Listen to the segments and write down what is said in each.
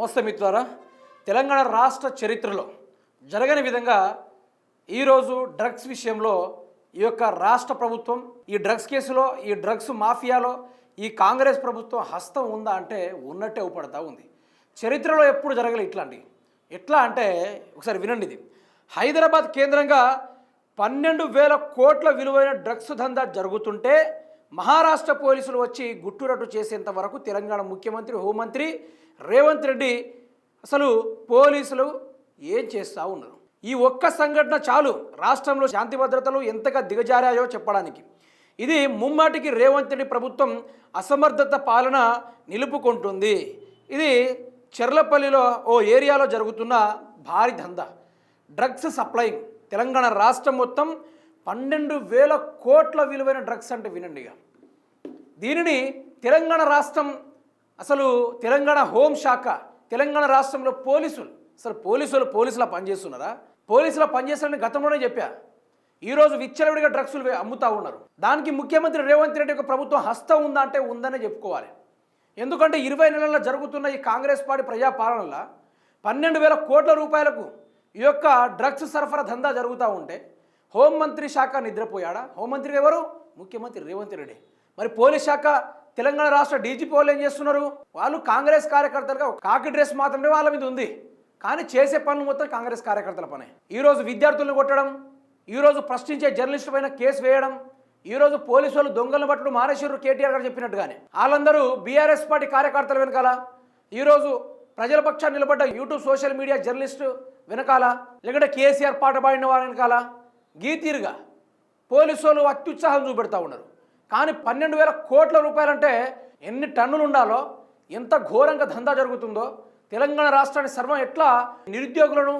నమస్తే మిత్రులారా. తెలంగాణ రాష్ట్ర చరిత్రలో జరగని విధంగా ఈరోజు డ్రగ్స్ విషయంలో ఈ యొక్క రాష్ట్ర ప్రభుత్వం ఈ డ్రగ్స్ కేసులో ఈ డ్రగ్స్ మాఫియాలో ఈ కాంగ్రెస్ ప్రభుత్వం హస్తం ఉందా అంటే ఉన్నట్టే ఊపడతా ఉంది. చరిత్రలో ఎప్పుడు జరగలే ఇట్లాంటివి ఎట్లా అంటే ఒకసారి వినండి ఇది. హైదరాబాద్ కేంద్రంగా పన్నెండు వేల కోట్ల విలువైన డ్రగ్స్ దందా జరుగుతుంటే మహారాష్ట్ర పోలీసులు వచ్చి గుట్టురట్టు చేసేంత వరకు తెలంగాణ ముఖ్యమంత్రి హోంమంత్రి రేవంత్ రెడ్డి అసలు పోలీసులు ఏం చేస్తూ ఉన్నారు? ఈ ఒక్క సంఘటన చాలు. రాష్ట్రంలో శాంతి భద్రతలు ఎంతగా దిగజారాయో చెప్పడానికి. ఇది ముమ్మాటికి రేవంత్ రెడ్డి ప్రభుత్వం అసమర్థత పాలన నిలుపుకుంటుంది. ఇది చెర్లపల్లిలో ఓ ఏరియాలో జరుగుతున్న భారీ దందా. Drugs supplying. తెలంగాణ రాష్ట్రం మొత్తం పన్నెండు వేల కోట్ల విలువైన డ్రగ్స్ అంటే వినండి ఇక. దీనిని తెలంగాణ రాష్ట్రం అసలు తెలంగాణ హోంశాఖ తెలంగాణ రాష్ట్రంలో పోలీసులు అసలు పోలీసులు పోలీసులా పనిచేస్తున్నారా? పోలీసులా పనిచేస్తారని గతంలోనే చెప్పా. ఈరోజు విచ్చలవిడిగా డ్రగ్స్లు అమ్ముతూ అమ్ముతా ఉన్నారు. దానికి ముఖ్యమంత్రి రేవంత్ రెడ్డి యొక్క ప్రభుత్వం హస్తం ఉందా అంటే ఉందనే చెప్పుకోవాలి. ఎందుకంటే ఇరవై నెలల్లో జరుగుతున్న ఈ కాంగ్రెస్ పార్టీ ప్రజాపాలనలో పన్నెండు వేల కోట్ల రూపాయలకు ఈ యొక్క డ్రగ్స్ సరఫరా దందా జరుగుతూ ఉంటే హోంమంత్రి శాఖ నిద్రపోయాడా? హోంమంత్రి ఎవరు? ముఖ్యమంత్రి రేవంత్ రెడ్డి. మరి పోలీస్ శాఖ తెలంగాణ రాష్ట్ర డీజీపీ వాళ్ళు ఏం చేస్తున్నారు? వాళ్ళు కాంగ్రెస్ కార్యకర్తలుగా కాకి డ్రెస్ మాత్రమే వాళ్ళ మీద ఉంది. కానీ చేసే పనులు మొత్తం కాంగ్రెస్ కార్యకర్తల పనే. ఈరోజు విద్యార్థులను కొట్టడం ఈరోజు ప్రశ్నించే జర్నలిస్టు పైన కేసు వేయడం ఈరోజు పోలీసు వాళ్ళు దొంగలను పట్టడం మానేశ్వరు కేటీఆర్ గారు చెప్పినట్టుగానే. వాళ్ళందరూ బీఆర్ఎస్ పార్టీ కార్యకర్తల వెనకాల ఈరోజు ప్రజల పక్షాన్ని నిలబడ్డ యూట్యూబ్ సోషల్ మీడియా జర్నలిస్టు వెనకాల లేకుంటే కేసీఆర్ పాట పాడిన వారి వెనకాల గీతీరుగా పోలీసు వాళ్ళు అత్యుత్సాహం చూపెడతా ఉన్నారు. కానీ పన్నెండు వేల కోట్ల రూపాయలంటే ఎన్ని టన్నులు ఉండాలో ఎంత ఘోరంగా దందా జరుగుతుందో తెలంగాణ రాష్ట్రాన్ని సర్వం ఎట్లా నిరుద్యోగులను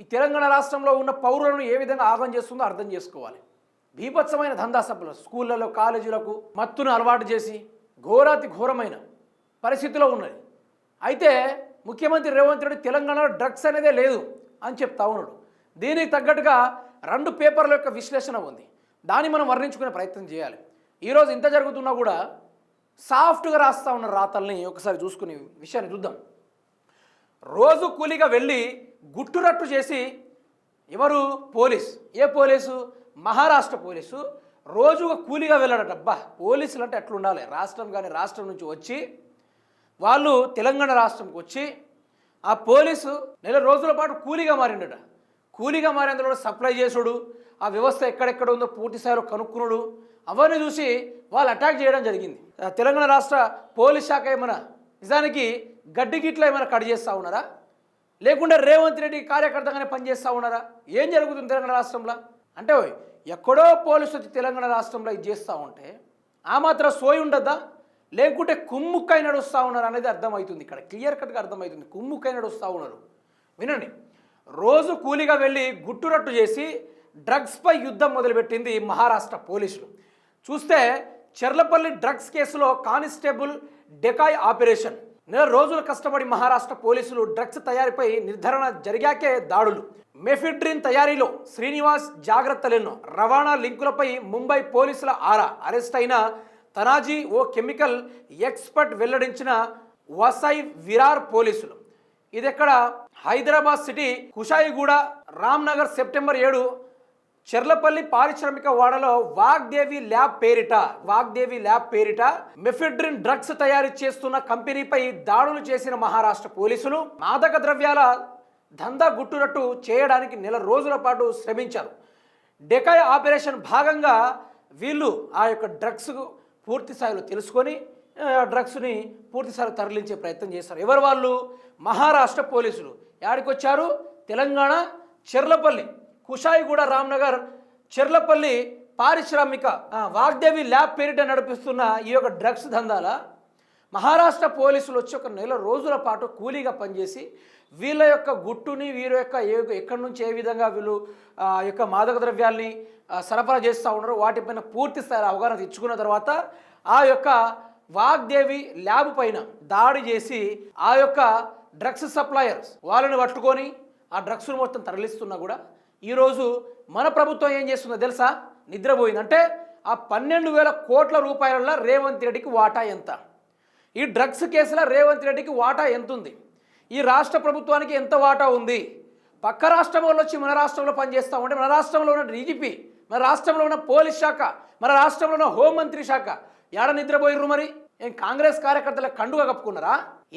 ఈ తెలంగాణ రాష్ట్రంలో ఉన్న పౌరులను ఏ విధంగా ఆగం చేస్తుందో అర్థం చేసుకోవాలి. బీభత్సమైన దందా సభలు స్కూళ్ళలో కాలేజీలకు మత్తును అలవాటు చేసి ఘోరాతి ఘోరమైన పరిస్థితిలో ఉన్నది. అయితే ముఖ్యమంత్రి రేవంత్ రెడ్డి తెలంగాణలో డ్రగ్స్ అనేదే లేదు అని చెప్తా ఉన్నాడు. దీనికి తగ్గట్టుగా రెండు పేపర్ల యొక్క విశ్లేషణ ఉంది. దాన్ని మనం వర్ణించుకునే ప్రయత్నం చేయాలి. ఈరోజు ఇంత జరుగుతున్నా కూడా సాఫ్ట్గా రాస్తా ఉన్న రాతల్ని ఒకసారి చూసుకుని విషయాన్ని చూద్దాం. రోజు కూలీగా వెళ్ళి గుట్టురట్టు చేసి ఎవరు? పోలీస్. ఏ పోలీసు? మహారాష్ట్ర పోలీసు. రోజుగా కూలీగా వెళ్ళాడట. అబ్బా పోలీసులు అంటే ఎట్లుండాలి రాష్ట్రం కానీ రాష్ట్రం నుంచి వచ్చి వాళ్ళు తెలంగాణ రాష్ట్రంకి వచ్చి ఆ పోలీసు నెల రోజుల పాటు కూలీగా మారిండట. కూలీగా మారేందులో సప్లై చేసుడు ఆ వ్యవస్థ ఎక్కడెక్కడ ఉందో పూర్తి స్థాయిలో కనుక్కునుడు అవన్నీ చూసి వాళ్ళు అటాక్ చేయడం జరిగింది. తెలంగాణ రాష్ట్ర పోలీస్ శాఖ ఏమైనా నిజానికి గడ్డి గిట్ల ఏమైనా కట్ చేస్తూ ఉన్నారా? లేకుంటే రేవంత్ రెడ్డి కార్యకర్తగానే పనిచేస్తూ ఉన్నారా? ఏం జరుగుతుంది తెలంగాణ రాష్ట్రంలో? అంటే ఓయ్, ఎక్కడో పోలీసు వచ్చి తెలంగాణ రాష్ట్రంలో ఇది చేస్తూ ఉంటే ఆ మాత్రం సోయి ఉండద్దా? లేకుంటే కుమ్ముక్కై నడుస్తూ ఉన్నారు అనేది అర్థమవుతుంది ఇక్కడ. క్లియర్ కట్గా అర్థమవుతుంది. కుమ్ముక్కై నడుస్తూ ఉన్నారు. వినండి. రోజు కూలీగా వెళ్ళి గుట్టురట్టు చేసి డ్రగ్స్పై యుద్ధం మొదలుపెట్టింది మహారాష్ట్ర పోలీసులు. చూస్తే చెర్లపల్లి డ్రగ్స్ కేసులో కానిస్టేబుల్ డెకాయ్ ఆపరేషన్. నెల రోజులు కష్టపడి మహారాష్ట్ర పోలీసులు డ్రగ్స్ తయారీపై నిర్ధారణ జరిగాకే దాడులు. మెఫిడ్రిన్ తయారీలో శ్రీనివాస్ జాగ్రత్తలెన్నో రవాణా లింకులపై ముంబై పోలీసుల ఆరా. అరెస్ట్ అయిన తనాజీ ఓ కెమికల్ ఎక్స్పర్ట్ వెల్లడించిన వసై విరార్ పోలీసులు. ఇది ఎక్కడ హైదరాబాద్ సిటీ కుషాయిగూడ రామ్నగర్ సెప్టెంబర్ ఏడు చెర్లపల్లి పారిశ్రామిక వాడలో వాగ్దేవి ల్యాబ్ పేరిట వాగ్దేవి ల్యాబ్ పేరిట మెఫిడ్రిన్ డ్రగ్స్ తయారు చేస్తున్న కంపెనీపై దాడులు చేసిన మహారాష్ట్ర పోలీసులు మాదక ద్రవ్యాల దందా గుట్టునట్టు చేయడానికి నెల రోజుల పాటు శ్రమించారు. డెకాయ్ ఆపరేషన్ భాగంగా వీళ్ళు ఆ యొక్క డ్రగ్స్ పూర్తి స్థాయిలో తెలుసుకొని డ్రగ్స్ని పూర్తిసారి తరలించే ప్రయత్నం చేస్తారు. ఎవరు వాళ్ళు? మహారాష్ట్ర పోలీసులు. యాడికి వచ్చారు తెలంగాణ చెర్లపల్లి. కుషాయిగూడ రామ్నగర్ చెర్లపల్లి పారిశ్రామిక వాగ్దేవి ల్యాబ్ పేరిట నడిపిస్తున్న ఈ యొక్క డ్రగ్స్ దందాల మహారాష్ట్ర పోలీసులు వచ్చి ఒక నెల రోజుల పాటు కూలీగా పనిచేసి వీళ్ళ యొక్క గుట్టుని వీరి యొక్క ఏ ఎక్కడి నుంచి ఏ విధంగా వీళ్ళు ఆ యొక్క మాదక ద్రవ్యాల్ని సరఫరా చేస్తూ ఉన్నారు వాటిపైన పూర్తి స్థాయి అవగాహన తెచ్చుకున్న తర్వాత ఆ యొక్క వాగ్దేవి ల్యాబ్ పైన దాడి చేసి ఆ యొక్క డ్రగ్స్ సప్లయర్స్ వాళ్ళని పట్టుకొని ఆ డ్రగ్స్ను మొత్తం తరలిస్తున్నా కూడా ఈరోజు మన ప్రభుత్వం ఏం చేస్తుందో తెలుసా? నిద్రపోయింది అంటే ఆ పన్నెండు వేల కోట్ల రూపాయల రేవంత్ రెడ్డికి వాటా ఎంత? ఈ డ్రగ్స్ కేసులో రేవంత్ రెడ్డికి వాటా ఎంత ఉంది ఈ రాష్ట్ర ప్రభుత్వానికి ఎంత వాటా ఉంది? పక్క రాష్ట్రం వాళ్ళు వచ్చి మన రాష్ట్రంలో పనిచేస్తూ ఉంటే మన రాష్ట్రంలో ఉన్న డీజీపీ మన రాష్ట్రంలో ఉన్న పోలీస్ శాఖ మన రాష్ట్రంలో ఉన్న హోంమంత్రి శాఖ ఏడ నిద్రపోయిర్రు మరి? ఏం కాంగ్రెస్ కార్యకర్తల కండుగా కప్పుకున్నారా?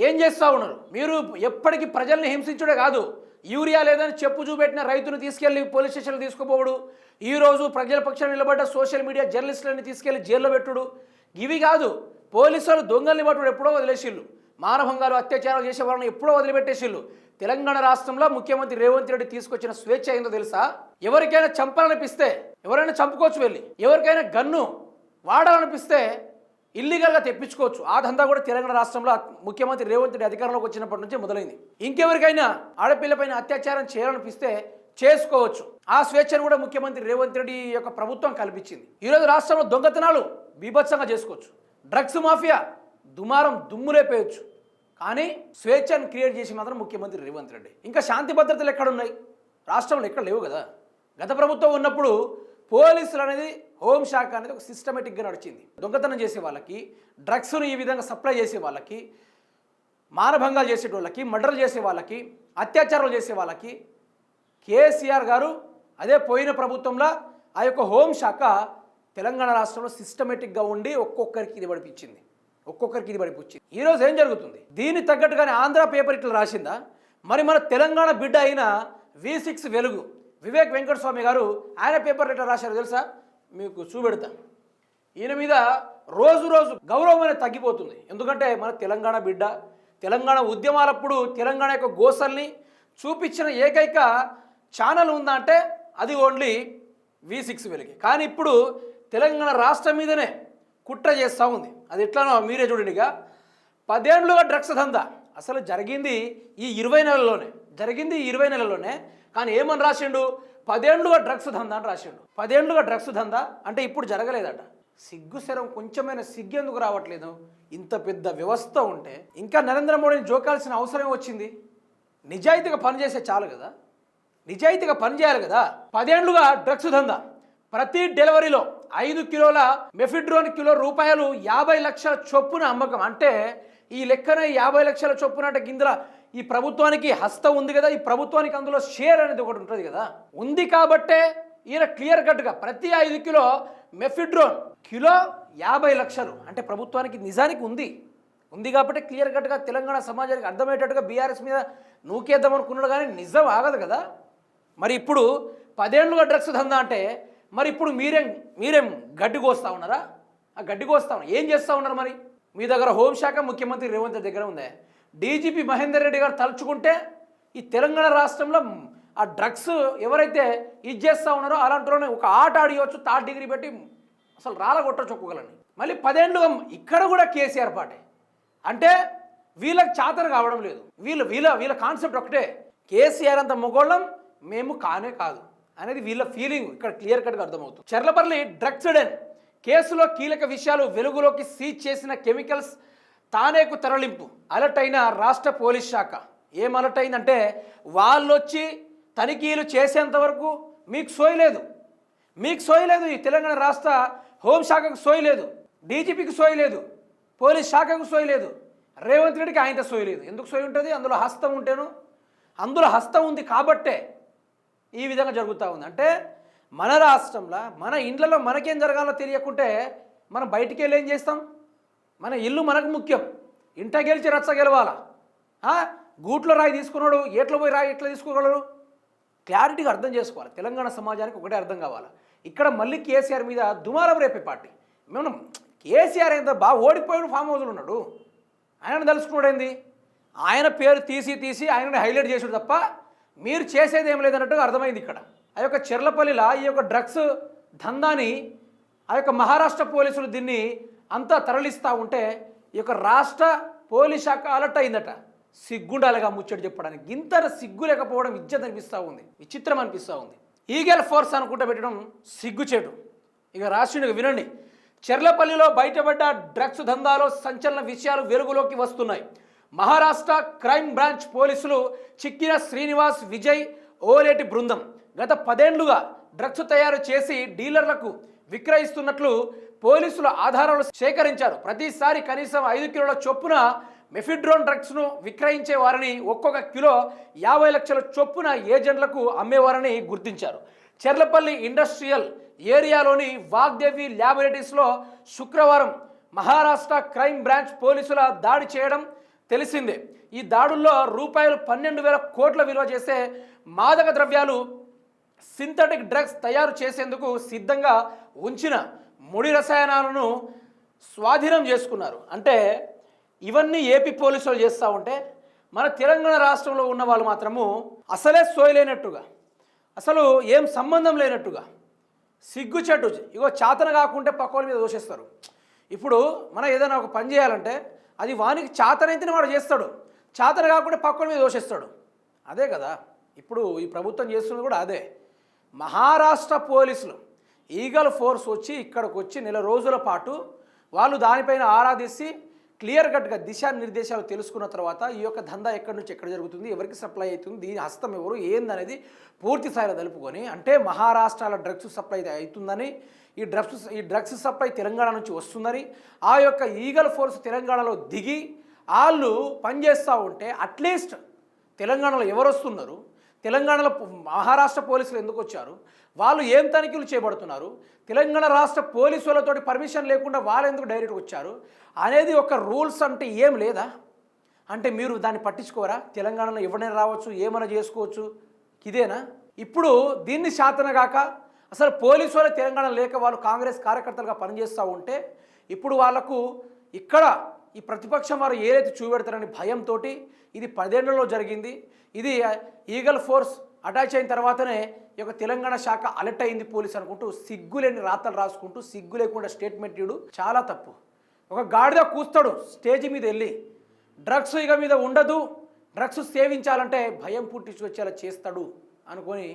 ఏం చేస్తూ ఉన్నారు? మీరు ఎప్పటికీ ప్రజల్ని హింసించుడే కాదు. యూరియా లేదని చెప్పు చూపెట్టిన రైతును తీసుకెళ్ళి పోలీస్ స్టేషన్లు తీసుకుపోవడు. ఈ రోజు ప్రజల పక్షాన్ని నిలబడ్డ సోషల్ మీడియా జర్నలిస్టులని తీసుకెళ్ళి జైల్లో పెట్టుడు. ఇవి కాదు పోలీసులు దొంగల్ని పట్టుడు ఎప్పుడో వదిలేసిళ్ళు. మానభంగాలు అత్యాచారాలు చేసే వాళ్ళని ఎప్పుడో వదిలిపెట్టేసిళ్ళు. తెలంగాణ రాష్ట్రంలో ముఖ్యమంత్రి రేవంత్ రెడ్డి తీసుకొచ్చిన స్వేచ్ఛ ఏందో తెలుసా? ఎవరికైనా చంపాలనిపిస్తే ఎవరైనా చంపుకోవచ్చు వెళ్ళి. ఎవరికైనా గన్ను వాడాలనిపిస్తే ఇల్లీగల్గా తెప్పించుకోవచ్చు. ఆ దందా కూడా తెలంగాణ రాష్ట్రంలో ముఖ్యమంత్రి రేవంత్ రెడ్డి అధికారంలోకి వచ్చినప్పటి నుంచి మొదలైంది. ఇంకెవరికైనా ఆడపిల్లపైన అత్యాచారం చేయాలనిపిస్తే చేసుకోవచ్చు. ఆ స్వేచ్ఛను కూడా ముఖ్యమంత్రి రేవంత్ రెడ్డి యొక్క ప్రభుత్వం కల్పించింది. ఈరోజు రాష్ట్రంలో దొంగతనాలు బీభత్సంగా చేసుకోవచ్చు. డ్రగ్స్ మాఫియా దుమారం దుమ్ములేపేయచ్చు. కానీ స్వేచ్ఛను క్రియేట్ చేసి మాత్రం ముఖ్యమంత్రి రేవంత్ రెడ్డి. ఇంకా శాంతి భద్రతలు ఎక్కడున్నాయి? రాష్ట్రంలో ఎక్కడ లేవు కదా. గత ప్రభుత్వం ఉన్నప్పుడు పోలీసులు అనేది హోంశాఖ అనేది ఒక సిస్టమేటిక్గా నడిచింది. దొంగతనం చేసే వాళ్ళకి డ్రగ్స్ను ఈ విధంగా సప్లై చేసే వాళ్ళకి మానభంగాలు చేసే వాళ్ళకి మర్డర్లు చేసే వాళ్ళకి అత్యాచారాలు చేసే వాళ్ళకి కేసీఆర్ గారు అదే పోయిన ప్రభుత్వంలో ఆ యొక్క హోంశాఖ తెలంగాణ రాష్ట్రంలో సిస్టమేటిక్గా ఉండి ఒక్కొక్కరికి ఇది పడిపించింది. ఒక్కొక్కరికి ఇది పడిపించింది. ఈరోజు ఏం జరుగుతుంది? దీనికి తగ్గట్టుగానే ఆంధ్ర పేపర్ ఇట్లా రాసిందా? మరి మన తెలంగాణ బిడ్డ అయిన వి సిక్స్ వెలుగు వివేక్ వెంకటస్వామి గారు ఆయన పేపర్ లెటర్ రాశారు తెలుసా? మీకు చూపెడతా. ఈయన మీద రోజు రోజు గౌరవం అనేది తగ్గిపోతుంది. ఎందుకంటే మన తెలంగాణ బిడ్డ తెలంగాణ ఉద్యమాలప్పుడు తెలంగాణ యొక్క గోసల్ని చూపించిన ఏకైక ఛానల్ ఉందా అంటే అది ఓన్లీ వి సిక్స్ వెలిగి. కానీ ఇప్పుడు తెలంగాణ రాష్ట్రం మీదనే కుట్ర చేస్తూ ఉంది. అది ఎట్లానో మీరే చూడండిగా. పదేళ్ళుగా డ్రగ్స్ దందా అసలు జరిగింది ఈ ఇరవై నెలల్లోనే. జరిగింది ఇరవై నెలలోనే కానీ ఏమని రాసిండు? పదేండుగా డ్రగ్స్ దందా అని రాసిండు. పదేండ్లుగా డ్రగ్స్ దందా అంటే ఇప్పుడు జరగలేదట. సిగ్గు శరం కొంచెమైన సిగ్గు ఎందుకు రావట్లేదు? ఇంత పెద్ద వ్యవస్థ ఉంటే. ఇంకా నరేంద్ర మోడీని జోకాల్సిన అవసరం వచ్చింది నిజాయితీగా పనిచేసే చాలు కదా? నిజాయితీగా పనిచేయాలి కదా? పదేండ్లుగా డ్రగ్స్ దందా ప్రతి డెలివరీలో ఐదు కిలోల మెఫిడ్రోన్ కిలో రూపాయలు యాభై లక్షల చొప్పున అమ్మకం. అంటే ఈ లెక్కన యాభై లక్షల చొప్పున అంటే కింద ఈ ప్రభుత్వానికి హస్తం ఉంది కదా ఈ ప్రభుత్వానికి అందులో షేర్ అనేది ఒకటి ఉంటుంది కదా. ఉంది కాబట్టే ఈయన క్లియర్ కట్గా ప్రతి ఐదు కిలో మెఫిడ్రోన్ కిలో యాభై లక్షలు అంటే ప్రభుత్వానికి నిజానికి ఉంది. ఉంది కాబట్టి క్లియర్ కట్గా తెలంగాణ సమాజానికి అర్థమయ్యేటట్టుగా బీఆర్ఎస్ మీద నూకేద్దాం అనుకున్నాడు కానీ నిజం ఆగదు కదా. మరి ఇప్పుడు పదేళ్ళుగా డ్రగ్స్ దందా అంటే మరి ఇప్పుడు మీరేం మీరేం గడ్డి కోస్తా ఉన్నారా? ఆ గడ్డి కోస్తా ఉన్నారు ఏం చేస్తూ ఉన్నారు మరి? మీ దగ్గర హోంశాఖ ముఖ్యమంత్రి రేవంత్ దగ్గర ఉందే? డీజీపీ మహేందర్ రెడ్డి గారు తలుచుకుంటే ఈ తెలంగాణ రాష్ట్రంలో ఆ డ్రగ్స్ ఎవరైతే ఇది చేస్తూ ఉన్నారో అలాంటి ఒక ఆట ఆడియవచ్చు థర్డ్ డిగ్రీ పెట్టి అసలు రాలగొట్టచ్చు ఒక్కొక్కలని మళ్ళీ పదేళ్ళుగా ఇక్కడ కూడా కేసీఆర్ పాటే. అంటే వీళ్ళకి చాతన కావడం లేదు. వీళ్ళు వీళ్ళ వీళ్ళ కాన్సెప్ట్ ఒకటే. కేసీఆర్ అంత మొగోళ్ళం మేము కానే కాదు అనేది వీళ్ళ ఫీలింగ్. ఇక్కడ క్లియర్ కట్గా అర్థమవుతుంది. Cherlapally drugs den. కేసులో కీలక విషయాలు వెలుగులోకి సీజ్ చేసిన కెమికల్స్ తానేకు తరలింపు. అలర్ట్ అయిన రాష్ట్ర పోలీస్ శాఖ. ఏం అలర్ట్ అయిందంటే వాళ్ళు వచ్చి తనిఖీలు చేసేంత వరకు మీకు సోయలేదు మీకు సోయలేదు ఈ తెలంగాణ రాష్ట్ర హోంశాఖకు సోయలేదు డీజీపీకి సోయలేదు పోలీస్ శాఖకు సోయలేదు రేవంత్ రెడ్డికి ఆయనతో సోయలేదు ఎందుకు సోయి ఉంటుంది? అందులో హస్తం ఉంటేను. అందులో హస్తం ఉంది కాబట్టే ఈ విధంగా జరుగుతూ ఉంది. అంటే మన రాష్ట్రంలో మన ఇండ్లలో మనకేం జరగాలో తెలియకుంటే మనం బయటికి వెళ్ళి ఏం చేస్తాం? మన ఇల్లు మనకు ముఖ్యం. ఇంట గెలిచి రచ్చ గెలవాలా? గూట్లో రాయి తీసుకున్నాడు ఎట్లా పోయి రాయి ఎట్లా తీసుకోగలరు? క్లారిటీగా అర్థం చేసుకోవాలి. తెలంగాణ సమాజానికి ఒకటే అర్థం కావాలి. ఇక్కడ మళ్ళీ కేసీఆర్ మీద దుమారం రేపే పార్టీ. మేము కేసీఆర్ ఎంత బాగా ఓడిపోయాడు ఫామ్ హౌస్లో ఉన్నాడు. ఆయన తెలుసుకున్నాడు ఏంది? ఆయన పేరు తీసి తీసి ఆయనని హైలైట్ చేసాడు తప్ప మీరు చేసేది ఏం లేదన్నట్టుగా అర్థమైంది ఇక్కడ. ఆ యొక్క చెర్లపల్లిలా ఈ యొక్క డ్రగ్స్ దందాని ఆ యొక్క మహారాష్ట్ర పోలీసులు దీన్ని అంతా తరలిస్తూ ఉంటే ఈ యొక్క రాష్ట్ర పోలీస్ శాఖ అలర్ట్ అయిందట. సిగ్గుండాలిగా ముచ్చట చెప్పడానికి. ఇంత సిగ్గు లేకపోవడం విద్యత అనిపిస్తూ ఉంది. విచిత్రం అనిపిస్తూ ఉంది. ఈగల్ ఫోర్స్ అనుకుంటా పెట్టడం సిగ్గుచేటు ఇక రాష్ట్రునికి వినండి. చెర్లపల్లిలో బయటపడ్డ డ్రగ్స్ దందాలో సంచలన విషయాలు వెలుగులోకి వస్తున్నాయి. మహారాష్ట్ర క్రైమ్ బ్రాంచ్ పోలీసులు చిక్కిన శ్రీనివాస్ విజయ్ ఓలేటి బృందం గత పదేండ్లుగా డ్రగ్స్ తయారు చేసి డీలర్లకు విక్రయిస్తున్నట్లు పోలీసులు ఆధారాలు సేకరించారు. ప్రతిసారి కనీసం ఐదు కిలోల చొప్పున మెఫిడ్రోన్ డ్రగ్స్ను విక్రయించే వారిని ఒక్కొక్క కిలో యాభై లక్షల చొప్పున ఏజెంట్లకు అమ్మేవారని గుర్తించారు. చెర్లపల్లి ఇండస్ట్రియల్ ఏరియాలోని వాగ్దేవి ల్యాబొరేటరీస్లో శుక్రవారం మహారాష్ట్ర క్రైమ్ బ్రాంచ్ పోలీసుల దాడి చేయడం తెలిసిందే. ఈ దాడుల్లో రూపాయలు పన్నెండు వేల కోట్ల విలువ చేసే మాదక ద్రవ్యాలు సింథటిక్ డ్రగ్స్ తయారు చేసేందుకు సిద్ధంగా ఉంచిన ముడి రసాయనాలను స్వాధీనం చేసుకున్నారు. అంటే ఇవన్నీ ఏపీ పోలీసులు చేస్తూ ఉంటే మన తెలంగాణ రాష్ట్రంలో ఉన్న వాళ్ళు మాత్రము అసలే సోయలేనట్టుగా అసలు ఏం సంబంధం లేనట్టుగా సిగ్గుచెట్టు ఇగో చాతన కాకుంటే పక్కోళ్ళ మీద దోషిస్తారు. ఇప్పుడు మనం ఏదైనా ఒక పని చేయాలంటే అది వానికి చాతనైతేనే వాడు చేస్తాడు. చాతన కాకుండా పక్కోళ్ళ మీద దోషిస్తాడు. అదే కదా. ఇప్పుడు ఈ ప్రభుత్వం చేస్తున్నది కూడా అదే. మహారాష్ట్ర పోలీసులు ఈగల్ ఫోర్స్ వచ్చి ఇక్కడికి వచ్చి నెల రోజుల పాటు వాళ్ళు దానిపైన ఆరాధిసి క్లియర్ కట్గా దిశానిర్దేశాలు తెలుసుకున్న తర్వాత ఈ యొక్క దందా ఎక్కడి నుంచి ఎక్కడ జరుగుతుంది ఎవరికి సప్లై అవుతుంది దీని హస్తం ఎవరు ఏందనేది పూర్తి స్థాయిలో తెలుపుకొని అంటే మహారాష్ట్రాల డ్రగ్స్ సప్లై అవుతుందని ఈ డ్రగ్స్ ఈ డ్రగ్స్ సప్లై తెలంగాణ నుంచి వస్తుందని ఆ యొక్క ఈగల్ ఫోర్స్ తెలంగాణలో దిగి వాళ్ళు పనిచేస్తూ ఉంటే అట్లీస్ట్ తెలంగాణలో ఎవరు వస్తున్నారు తెలంగాణలో మహారాష్ట్ర పోలీసులు ఎందుకు వచ్చారు? వాళ్ళు ఏం తనిఖీలు చేపడుతున్నారు? తెలంగాణ రాష్ట్ర పోలీసులతోటి పర్మిషన్ లేకుండా వాళ్ళు ఎందుకు డైరెక్ట్ వచ్చారు? అనేది ఒక రూల్స్ అంటే ఏం లేదా? అంటే మీరు దాన్ని పట్టించుకోరా? తెలంగాణలో ఎవరైనా రావచ్చు ఏమైనా చేసుకోవచ్చు? ఇదేనా? ఇప్పుడు దీన్ని శాతనగాక అసలు పోలీసు వాళ్ళే తెలంగాణ లేక వాళ్ళు కాంగ్రెస్ కార్యకర్తలుగా పనిచేస్తూ ఉంటే ఇప్పుడు వాళ్ళకు ఇక్కడ ఈ ప్రతిపక్షం వారు ఏదైతే చూపెడతారని భయంతో ఇది పదేళ్ళలో జరిగింది. ఇది ఈగల్ ఫోర్స్ అటాచ్ అయిన తర్వాతనే ఈ యొక్క తెలంగాణ శాఖ అలర్ట్ అయింది పోలీస్ అనుకుంటూ సిగ్గులేని రాతలు రాసుకుంటూ సిగ్గు లేకుండా స్టేట్మెంట్ ఇవ్వడు చాలా తప్పు. ఒక గాడిద కూస్తాడు స్టేజ్ మీద వెళ్ళి. డ్రగ్స్ ఇక మీద ఉండదు డ్రగ్స్ సేవించాలంటే భయం పుట్టించుకొచ్చేలా చేస్తాడు అనుకొని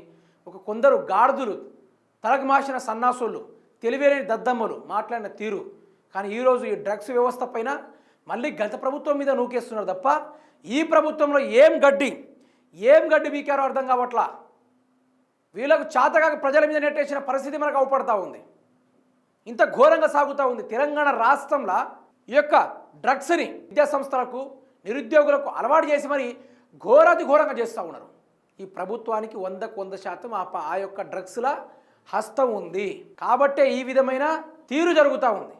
ఒక కొందరు గాడిదలు తలకు మాసిన సన్నాసులు తెలివేలేని దద్దమ్మలు మాట్లాడిన తీరు. కానీ ఈరోజు ఈ డ్రగ్స్ వ్యవస్థ పైన మళ్ళీ గత ప్రభుత్వం మీద నూకేస్తున్నారు తప్ప ఈ ప్రభుత్వంలో ఏం గడ్డి? ఏం గడ్డి బీకారో అర్థం కావట్లా? వీళ్ళకు చాతగా ప్రజల మీద నెట్టేసిన పరిస్థితి మనకు అవపడతా ఉంది. ఇంత ఘోరంగా సాగుతూ ఉంది. తెలంగాణ రాష్ట్రంలో ఈ యొక్క డ్రగ్స్ని విద్యాసంస్థలకు నిరుద్యోగులకు అలవాటు చేసి మరి ఘోరాతి ఘోరంగా చేస్తూ ఉన్నారు. ఈ ప్రభుత్వానికి వందకు వంద శాతం ఆ ఆ యొక్క డ్రగ్స్ల హస్తం ఉంది. కాబట్టే ఈ విధమైన తీరు జరుగుతూ ఉంది.